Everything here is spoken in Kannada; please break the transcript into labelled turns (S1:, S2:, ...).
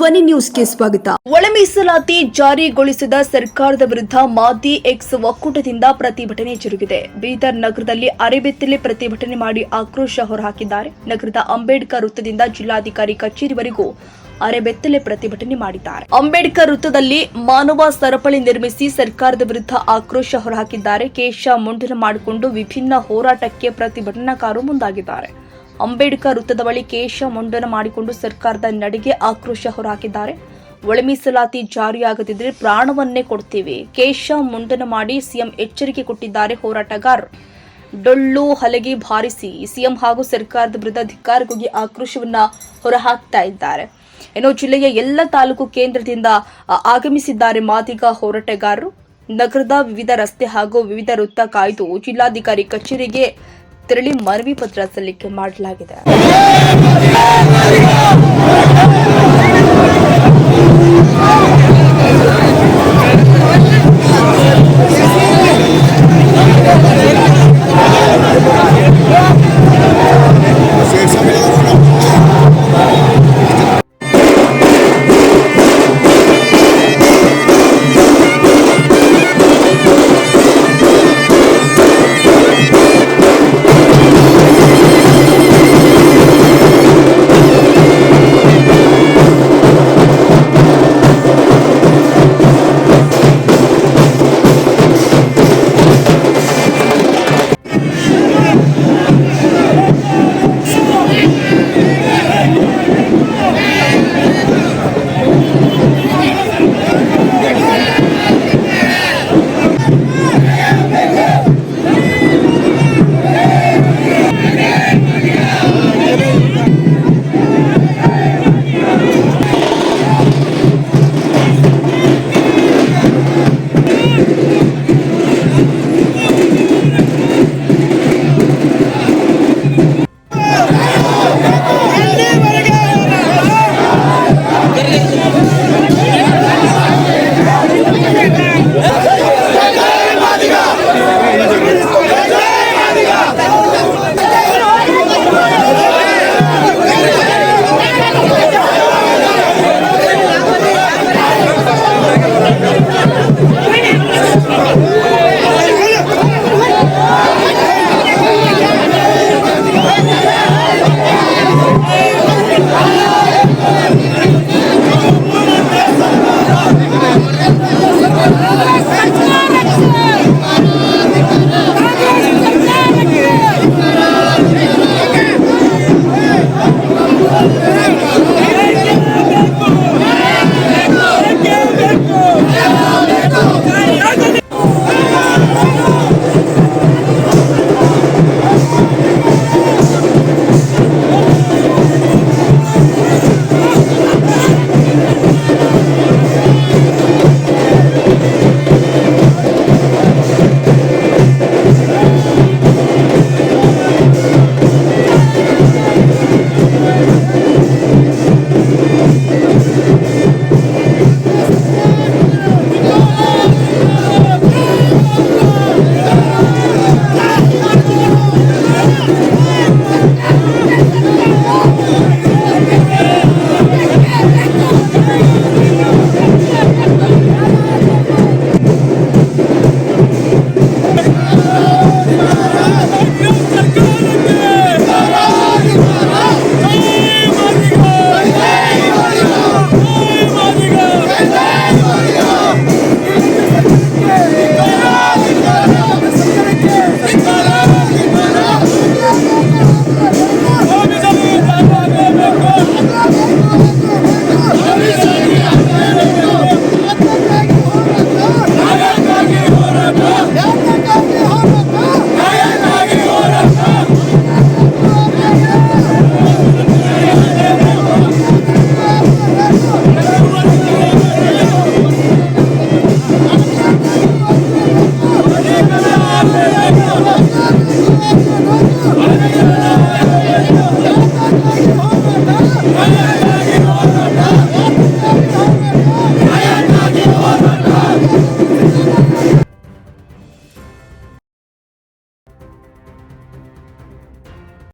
S1: ಧ್ವನಿ ನ್ಯೂಸ್ಗೆ ಸ್ವಾಗತ. ಒಳ ಮೀಸಲಾತಿ ಜಾರಿಗೊಳಿಸಿದ ಸರ್ಕಾರದ ವಿರುದ್ಧ ಮಾದಿ ಎಕ್ಸ್ ಒಕ್ಕೂಟದಿಂದ ಪ್ರತಿಭಟನೆ ಜರುಗಿದೆ. ಬೀದರ್ ನಗರದಲ್ಲಿ ಅರೆಬೆತ್ತಲೆ ಪ್ರತಿಭಟನೆ ಮಾಡಿ ಆಕ್ರೋಶ ಹೊರಹಾಕಿದ್ದಾರೆ. ನಗರದ ಅಂಬೇಡ್ಕರ್ ವೃತ್ತದಿಂದ ಜಿಲ್ಲಾಧಿಕಾರಿ ಕಚೇರಿವರೆಗೂ ಅರೆಬೆತ್ತಲೆ ಪ್ರತಿಭಟನೆ ಮಾಡಿದ್ದಾರೆ. ಅಂಬೇಡ್ಕರ್ ವೃತ್ತದಲ್ಲಿ ಮಾನವ ಸರಪಳಿ ನಿರ್ಮಿಸಿ ಸರ್ಕಾರದ ವಿರುದ್ಧ ಆಕ್ರೋಶ ಹೊರಹಾಕಿದ್ದಾರೆ. ಕೇಶ ಮುಂಡನ ಮಾಡಿಕೊಂಡು ವಿಭಿನ್ನ ಹೋರಾಟಕ್ಕೆ ಪ್ರತಿಭಟನಾಕಾರರು ಮುಂದಾಗಿದ್ದಾರೆ. ಅಂಬೇಡ್ಕರ್ ವೃತ್ತದ ಬಳಿ ಕೇಶ ಮುಂಡನ ಮಾಡಿಕೊಂಡು ಸರ್ಕಾರದ ನಡೆಗೆ ಆಕ್ರೋಶ ಹೊರಹಾಕಿದ್ದಾರೆ. ಒಳ ಮೀಸಲಾತಿ ಜಾರಿಯಾಗದಿದ್ದರೆ ಪ್ರಾಣವನ್ನೇ ಕೊಡ್ತೀವಿ ಕೇಶ ಮುಂಡನ ಮಾಡಿ ಸಿಎಂ ಎಚ್ಚರಿಕೆ ಕೊಟ್ಟಿದ್ದಾರೆ ಹೋರಾಟಗಾರರು ಡೊಳ್ಳು ಹಲಗೆ ಭಾರಿಸಿ ಸಿಎಂ ಹಾಗೂ ಸರ್ಕಾರದ ವಿರುದ್ಧ ಧಿಕ್ಕಾರಕ್ಕೋಗಿ ಆಕ್ರೋಶವನ್ನ ಹೊರಹಾಕ್ತಾ ಇದ್ದಾರೆ. ಇನ್ನು ಜಿಲ್ಲೆಯ ಎಲ್ಲ ತಾಲೂಕು ಕೇಂದ್ರದಿಂದ ಆಗಮಿಸಿದ್ದಾರೆ ಮಾದಿಗ ಹೋರಾಟಗಾರರು. ನಗರದ ವಿವಿಧ ರಸ್ತೆ ಹಾಗೂ ವಿವಿಧ ವೃತ್ತ ಕಾಯ್ದು ಜಿಲ್ಲಾಧಿಕಾರಿ ಕಚೇರಿಗೆ ತೆರಳಿ ಮನವಿ ಪತ್ರ ಸಲ್ಲಿಕೆ ಮಾಡಲಾಗಿದೆ.
S2: ¡Gracias! Thank you.